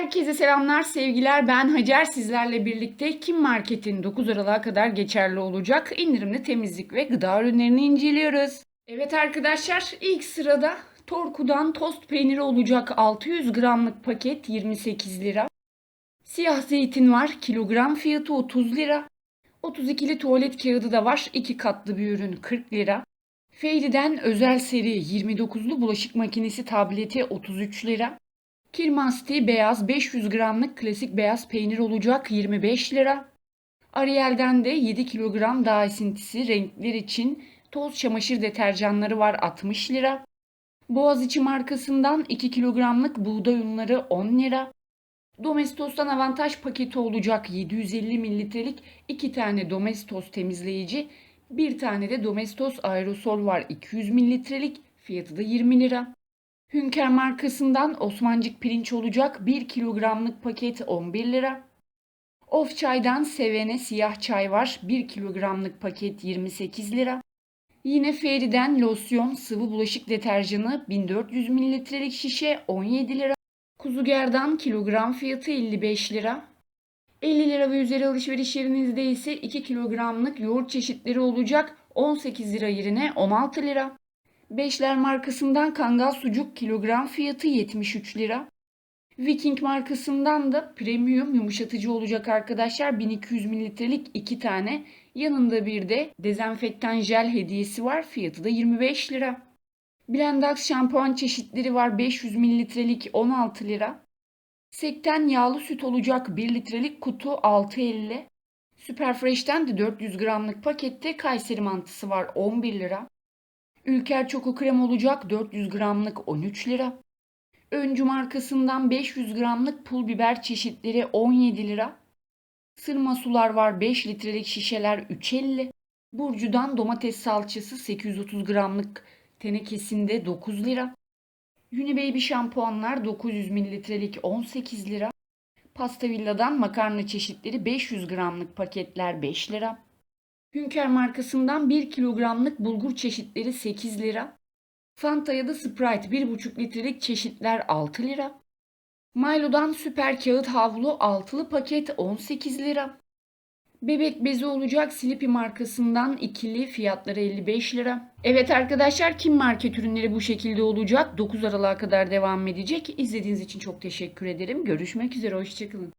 Herkese selamlar, sevgiler. Ben Hacer. Sizlerle birlikte Kim Market'in 9 Aralık'a kadar geçerli olacak indirimli temizlik ve gıda ürünlerini inceliyoruz. Evet arkadaşlar, ilk sırada Torku'dan tost peyniri olacak 600 gramlık paket 28 lira. Siyah zeytin var, kilogram fiyatı 30 lira. 32'li tuvalet kağıdı da var, 2 katlı bir ürün 40 lira. Fairy'den özel seri 29'lu bulaşık makinesi tableti 33 lira. Kirmasti beyaz 500 gramlık klasik beyaz peynir olacak 25 lira. Ariel'den de 7 kilogram daha esintisi renkler için toz çamaşır deterjanları var 60 lira. Boğaziçi markasından 2 kilogramlık buğday unları 10 lira. Domestos'tan avantaj paketi olacak 750 mililitrelik 2 tane Domestos temizleyici, bir tane de Domestos aerosol var 200 mililitrelik fiyatı da 20 lira. Hünker markasından Osmancık pirinç olacak 1 kilogramlık paket 11 lira. Of çaydan Sevene siyah çay var 1 kilogramlık paket 28 lira. Yine Fairy'den losyon sıvı bulaşık deterjanı 1400 mililitrelik şişe 17 lira. Kuzugerdan kilogram fiyatı 55 lira. 50 lira ve üzeri alışveriş yerinizde ise 2 kilogramlık yoğurt çeşitleri olacak 18 lira yerine 16 lira. Beşler markasından kangal sucuk kilogram fiyatı 73 lira. Viking markasından da premium yumuşatıcı olacak arkadaşlar 1200 mililitrelik 2 tane. Yanında bir de dezenfektan jel hediyesi var fiyatı da 25 lira. Blendax şampuan çeşitleri var 500 mililitrelik 16 lira. Sekten yağlı süt olacak 1 litrelik kutu 6.50. Superfresh'ten de 400 gramlık pakette Kayseri mantısı var 11 lira. Ülker Çoko Krem olacak 400 gramlık 13 lira. Öncü markasından 500 gramlık pul biber çeşitleri 17 lira. Sırma sular var 5 litrelik şişeler 3.50. Burcu'dan domates salçası 830 gramlık tenekesinde 9 lira. Unibaby şampuanlar 900 mililitrelik 18 lira. Pasta Villa'dan makarna çeşitleri 500 gramlık paketler 5 lira. Hünker markasından 1 kilogramlık bulgur çeşitleri 8 lira. Fanta ya da Sprite 1,5 litrelik çeşitler 6 lira. Milo'dan süper kağıt havlu 6'lı paket 18 lira. Bebek bezi olacak Sleepy markasından ikili fiyatları 55 lira. Evet arkadaşlar Kim market ürünleri bu şekilde olacak. 9 Aralık'a kadar devam edecek. İzlediğiniz için çok teşekkür ederim. Görüşmek üzere. Hoşçakalın.